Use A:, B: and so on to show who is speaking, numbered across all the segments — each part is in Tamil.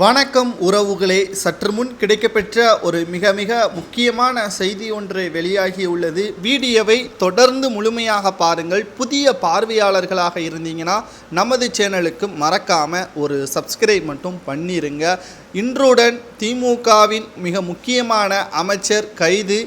A: வணக்கம் உறவுகளே. சற்று முன் கிடைக்கப்பெற்ற ஒரு மிக மிக முக்கியமான செய்தி ஒன்று வெளியாகியுள்ளது வீடியோவை தொடர்ந்து முழுமையாக பாருங்கள். புதிய பார்வையாளர்களாக இருந்தீங்கன்னா நமது சேனலுக்கு மறக்காமல் ஒரு சப்ஸ்கிரைப் மட்டும் பண்ணிருங்க. இன்றுடன் திமுகவின் மிக முக்கியமான அமைச்சர் கைது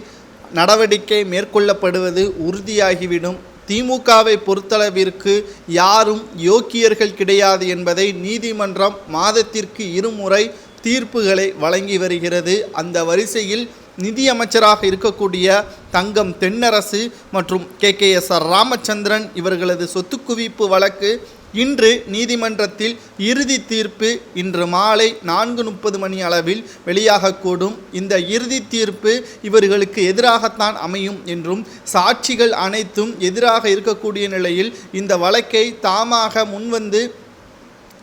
A: நடவடிக்கை மேற்கொள்ளப்படுவது உறுதியாகிவிடும். திமுகவை பொறுத்தளவிற்கு யாரும் யோக்கியர்கள் கிடையாது என்பதை நீதிமன்றம் மாதத்திற்கு இருமுறை தீர்ப்புகளை வழங்கி வருகிறது. அந்த வரிசையில் நிதியமைச்சராக இருக்கக்கூடிய தங்கம் தென்னரசு மற்றும் K K S R Ramachandran இவர்களது சொத்து குவிப்பு வழக்கு இன்று நீதிமன்றத்தில் இறுதி தீர்ப்பு இன்று மாலை நான்கு முப்பது மணி அளவில் வெளியாகக்கூடும். இந்த இறுதி தீர்ப்பு இவர்களுக்கு எதிராகத்தான் அமையும் என்றும் சாட்சிகள் அனைத்தும் எதிராக இருக்கக்கூடிய நிலையில் இந்த வழக்கை தாமாக முன்வந்து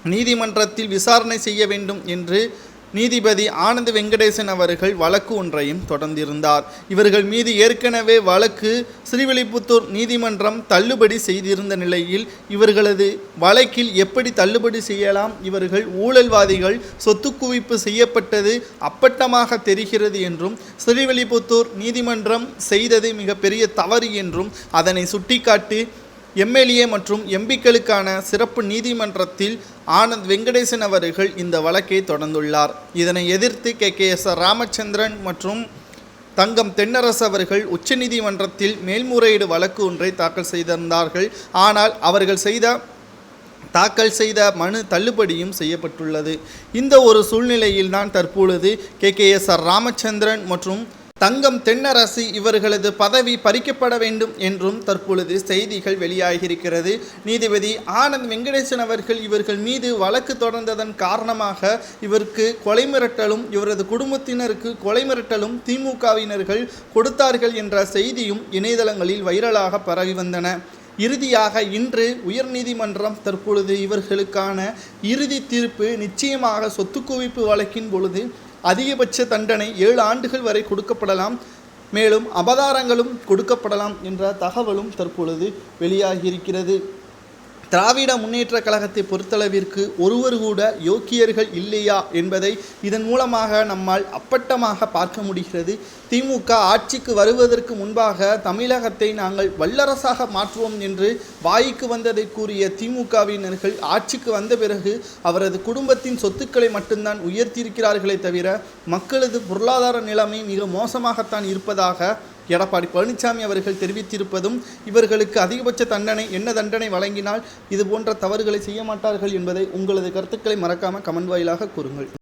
A: நீதிமன்றத்தில் விசாரணை செய்ய வேண்டும் என்று நீதிபதி ஆனந்த் வெங்கடேசன் அவர்கள் வழக்கு ஒன்றையும் தொடர்ந்திருந்தார். இவர்கள் மீது ஏற்கனவே வழக்கு ஸ்ரீவில்லிபுத்தூர் நீதிமன்றம் தள்ளுபடி செய்திருந்த நிலையில் இவர்களது வழக்கில் எப்படி தள்ளுபடி செய்யலாம்? இவர்கள் ஊழல்வாதிகள் சொத்து குவிப்பு செய்யப்பட்டது அப்பட்டமாக தெரிகிறது என்றும் ஸ்ரீவில்லிபுத்தூர் நீதிமன்றம் செய்தது மிகப்பெரிய தவறு என்றும் அதனை சுட்டிக்காட்டி எம்எல்ஏ மற்றும் எம்பிக்களுக்கான சிறப்பு நீதிமன்றத்தில் ஆனந்த் வெங்கடேசன் அவர்கள் இந்த வழக்கை தொடர்ந்துள்ளார். இதனை எதிர்த்து K. K. S. R Ramachandran மற்றும் தங்கம் தென்னரசு அவர்கள் உச்சநீதிமன்றத்தில் மேல்முறையீடு வழக்கு ஒன்றை தாக்கல் செய்திருந்தார்கள். ஆனால் அவர்கள் செய்த தாக்கல் செய்த மனு தள்ளுபடியும் செய்யப்பட்டுள்ளது. இந்த ஒரு சூழ்நிலையில்தான் தற்பொழுது K. K. S. R Ramachandran மற்றும் தங்கம் தென்னரசு இவர்களது பதவி பறிக்கப்பட வேண்டும் என்றும் தற்பொழுது செய்திகள் வெளியாகியிருக்கிறது. நீதிபதி ஆனந்த் வெங்கடேசன் அவர்கள் இவர்கள் மீது வழக்கு தொடர்ந்ததன் காரணமாக இவருக்கு கொலை மிரட்டலும் இவரது குடும்பத்தினருக்கு கொலை மிரட்டலும் திமுகவினர்கள் கொடுத்தார்கள் என்ற செய்தியும் இணையதளங்களில் வைரலாக பரவி வந்தன. இறுதியாக இன்று உயர்நீதிமன்றம் தற்பொழுது இவர்களுக்கான இறுதி தீர்ப்பு நிச்சயமாக சொத்து குவிப்பு வழக்கின் பொழுது அதிகபட்ச தண்டனை ஏழு ஆண்டுகள் வரை கொடுக்கப்படலாம். மேலும் அபதாரங்களும் கொடுக்கப்படலாம் என்ற தகவலும் தற்பொழுது வெளியாகியிருக்கிறது. திராவிட முன்னேற்ற கழகத்தை பொறுத்தளவிற்கு ஒருவர் கூட யோக்கியர்கள் இல்லையா என்பதை இதன் மூலமாக நம்மால் அப்பட்டமாக பார்க்க முடிகிறது. திமுக ஆட்சிக்கு வருவதற்கு முன்பாக தமிழகத்தை நாங்கள் வல்லரசாக மாற்றுவோம் என்று வாய்க்கு வந்ததை கூறிய திமுகவினர்கள் ஆட்சிக்கு வந்த பிறகு அவரது குடும்பத்தின் சொத்துக்களை மட்டும்தான் உயர்த்தியிருக்கிறார்களே தவிர மக்களது பொருளாதார நிலைமை மிக மோசமாகத்தான் இருப்பதாக எடப்பாடி பழனிசாமி அவர்கள் தெரிவித்திருப்பதும் இவர்களுக்கு அதிகபட்ச தண்டனை என்ன தண்டனை வழங்கினால் இது போன்ற தவறுகளை செய்ய மாட்டார்கள் என்பதை உங்களது கருத்துக்களை மறக்காமல் கமெண்ட் வாயிலாக கூறுங்கள்.